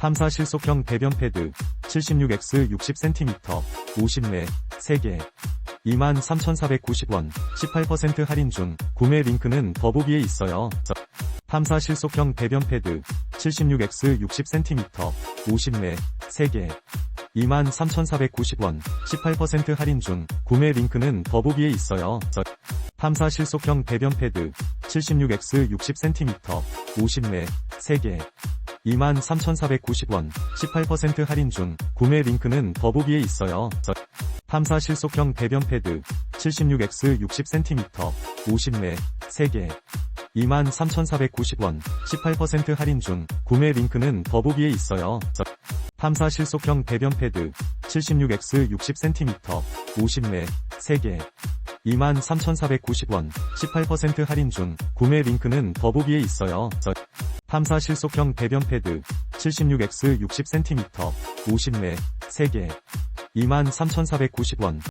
탐사 실속형 배변 패드 76X 60cm 50매 3개 23,490원 18% 할인 중 구매 링크는 더보기에 있어요. 저- 탐사 실속형 배변 패드 76X 60cm 50매 3개 23,490원 18% 할인 중 구매 링크는 더보기에 있어요. 저- 탐사 실속형 배변 패드 76X 60cm 50매 3개 23,490원 18% 할인 중 구매 링크는 더보기에 있어요. 저- 탐사 실속형 배변 패드 76X 60cm 50매 3개 23,490원 18% 할인 중 구매 링크는 더보기에 있어요. 저- 탐사 실속형 배변 패드 76X 60cm 50매 3개 23,490원 18% 할인 중 구매 링크는 더보기에 있어요. 저- 탐사 실속형 배변 패드 76X 60cm 50매 3개 23,490원